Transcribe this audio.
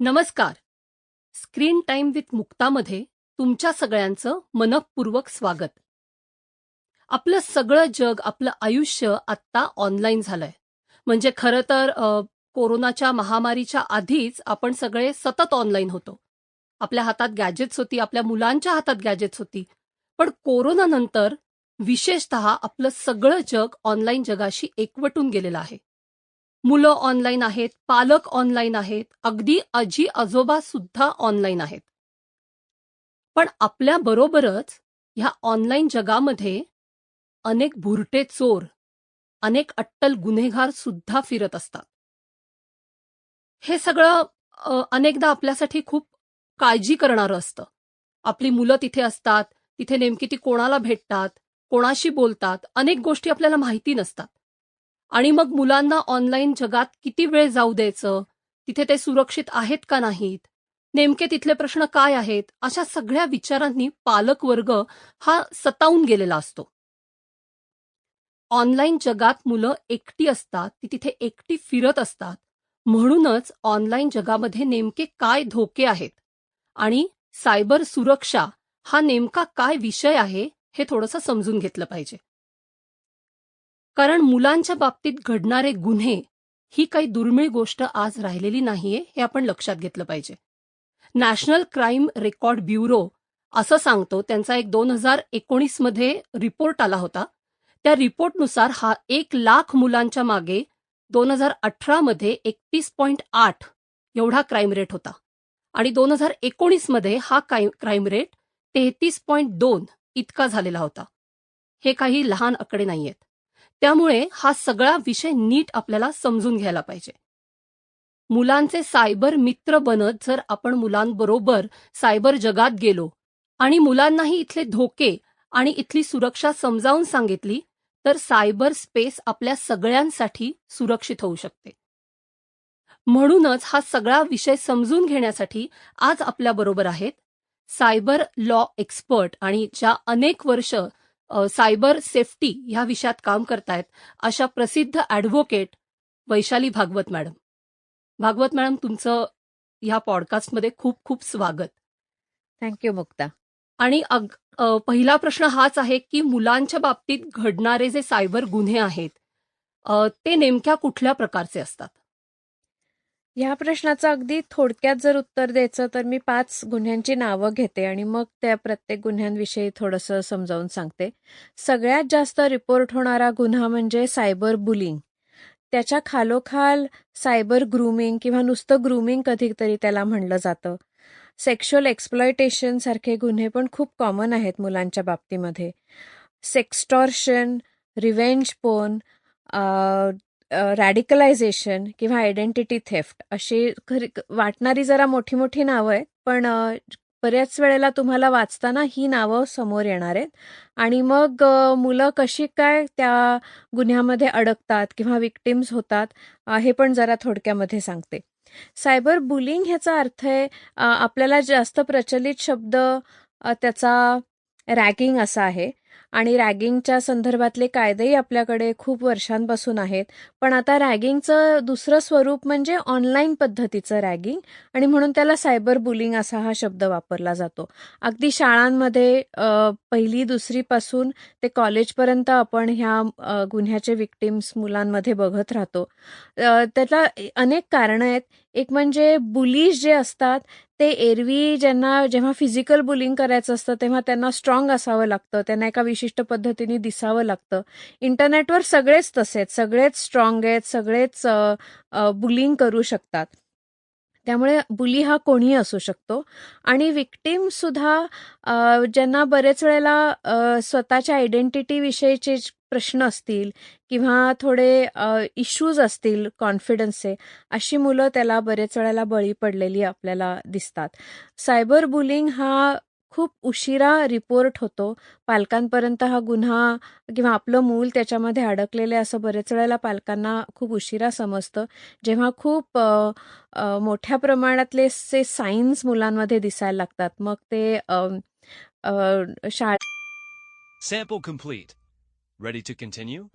नमस्कार. Screen time with मुक्तामध्ये तुमच्या सगळ्यांचं मनपूर्वक स्वागत. आपलं सगळं जग आपलं आयुष्य आत्ता ऑनलाईन झालंय. म्हणजे खरं तर कोरोनाच्या महामारीच्या आधीच आपण सगळे सतत ऑनलाईन होतो. आपल्या हातात गॅजेट्स होती आपल्या मुलांच्या हातात गॅजेट्स होती. पण कोरोनानंतर विशेषतः आपलं सगळं जग ऑनलाईन जगाशी एकवटून गेलेलं आहे. मुलं ऑनलाईन आहेत पालक ऑनलाईन आहेत अगदी आजी आजोबा सुद्धा ऑनलाईन आहेत. पण आपल्या बरोबरच ह्या ऑनलाईन जगामध्ये अनेक भुरटे चोर अनेक अट्टल गुन्हेगार सुद्धा फिरत असतात. हे सगळं अनेकदा आपल्यासाठी खूप काळजी करणारं असतं. आपली मुलं तिथे असतात तिथे नेमकी ती कोणाला भेटतात कोणाशी बोलतात अनेक गोष्टी आपल्याला माहिती नसतात. आणि मग मुलांना ऑनलाईन जगात किती वेळ जाऊ द्यायचं? तिथे ते सुरक्षित आहेत का नाहीत? नेमके तिथले प्रश्न काय आहेत? अशा सगळ्या विचारांनी पालक वर्ग हा सतावून गेलेला असतो. ऑनलाईन जगात मुलं एकटी असतात ती तिथे एकटी फिरत असतात. म्हणूनच ऑनलाईन जगामध्ये नेमके काय धोके आहेत? आणि सायबर सुरक्षा हा नेमका काय विषय आहे? हे थोडंसं समजून घेतलं पाहिजे. कारण मुलांच्या बाबतीत घडणारे गुन्हे ही काही दुर्मिळ गोष्ट आज राहिलेली नाहीये हे आपण लक्षात घेतलं पाहिजे. नॅशनल क्राईम रेकॉर्ड ब्युरो असं सांगतो त्यांचा एक दोन हजार एकोणीसमध्ये रिपोर्ट आला होता. त्या रिपोर्टनुसार हा एक लाख मुलांच्या मागे दोन हजार अठरामध्ये एकतीस पॉईंट आठ एवढा क्राईम रेट होता. आणि दोन हजार एकोणीसमध्ये हा क्राईम रेट तेहतीस पॉईंट दोन इतका झालेला होता. हे काही लहान आकडे नाहीयेत. त्यामुळे हा सगळा विषय नीट आपल्याला समजून घ्यायला पाहिजे. मुलांचे सायबर मित्र बनत जर आपण मुलांबरोबर सायबर जगात गेलो आणि मुलांनाही इथले धोके आणि इथली सुरक्षा समजावून सांगितली तर सायबर स्पेस आपल्या सगळ्यांसाठी सुरक्षित होऊ शकते. म्हणूनच हा सगळा विषय समजून घेण्यासाठी आज आपल्याबरोबर आहेत सायबर लॉ एक्सपर्ट आणि ज्या अनेक वर्ष सायबर सेफ्टी ह्या विषयात काम करतायत अशा प्रसिद्ध advocate Vaishali Bhagwat madam. Bhagwat madam तुमचं ह्या पॉडकास्टमध्ये खूप खूप स्वागत. Thank you Mukta. आणि पहिला प्रश्न हाच आहे की मुलांच्या बाबतीत घडणारे जे सायबर गुन्हे आहेत ते नेमक्या कुठल्या प्रकारचे असतात? या प्रश्नाचं अगदी थोडक्यात जर उत्तर द्यायचं तर मी पाच गुन्ह्यांची नावं घेते आणि मग त्या प्रत्येक गुन्ह्यांविषयी थोडंसं समजावून सांगते. सगळ्यात जास्त रिपोर्ट होणारा गुन्हा म्हणजे सायबर बुलिंग त्याच्या खालोखाल सायबर ग्रूमिंग किंवा नुसतं ग्रूमिंग कधीतरी त्याला म्हणलं जातं. सेक्शुअल एक्सप्लॉयटेशन सारखे गुन्हे पण खूप कॉमन आहेत मुलांच्या बाबतीमध्ये. सेक्स्टॉर्शन रिव्हेंज पोन रॅडिकलायझेशन किंवा आयडेंटिटी थेफ्ट अशी खरी वाटणारी जरा मोठी मोठी नावं आहेत. पण बऱ्याच वेळेला तुम्हाला वाचताना ही नावं समोर येणार आहेत. आणि मग मुलं कशी काय त्या गुन्ह्यामध्ये अडकतात किंवा विक्टिम्स होतात हे पण जरा थोडक्यामध्ये सांगते. सायबर बुलिंग ह्याचा अर्थ आहे आपल्याला जास्त प्रचलित शब्द त्याचा रॅगिंग असा आहे. आणि रॅगिंगच्या संदर्भातले कायदेही आपल्याकडे खूप वर्षांपासून आहेत. पण आता रॅगिंगचं दुसरं स्वरूप म्हणजे ऑनलाईन पद्धतीचं रॅगिंग आणि म्हणून त्याला सायबर बुलिंग असा हा शब्द वापरला जातो. अगदी शाळांमध्ये पहिली दुसरीपासून ते कॉलेजपर्यंत आपण ह्या गुन्ह्याचे विक्टिम्स मुलांमध्ये बघत राहतो. त्याला अनेक कारणं आहेत. एक म्हणजे बुलीज जे असतात ते एरवी ज्यांना जेव्हा फिजिकल बुलिंग करायचं असतं तेव्हा त्यांना स्ट्रॉंग असावं लागतं. त्यांना एका विशिष्ट पद्धतीने दिसावं लागतं. इंटरनेटवर सगळेच तसे आहेत सगळेच स्ट्रॉंग आहेत सगळेच बुलिंग करू शकतात. त्यामुळे बुली हा कोणीही असू शकतो. आणि विक्टीम सुद्धा ज्यांना बरेच वेळेला स्वतःच्या आयडेंटिटी विषयीचे प्रश्न असतील किंवा थोडे इश्यूज असतील कॉन्फिडन्सचे अशी मुलं त्याला बरेच वेळेला बळी पडलेली आपल्याला दिसतात. सायबर बुलिंग हा खूप उशिरा रिपोर्ट होतो. पालकांपर्यंत हा गुन्हा किंवा आपलं मूल त्याच्यामध्ये अडकलेलं आहे असं बरेच वेळेला पालकांना खूप उशिरा समजतं. जेव्हा खूप मोठ्या प्रमाणातले से सायन्स मुलांमध्ये दिसायला लागतात. मग ते अम, Ready to continue?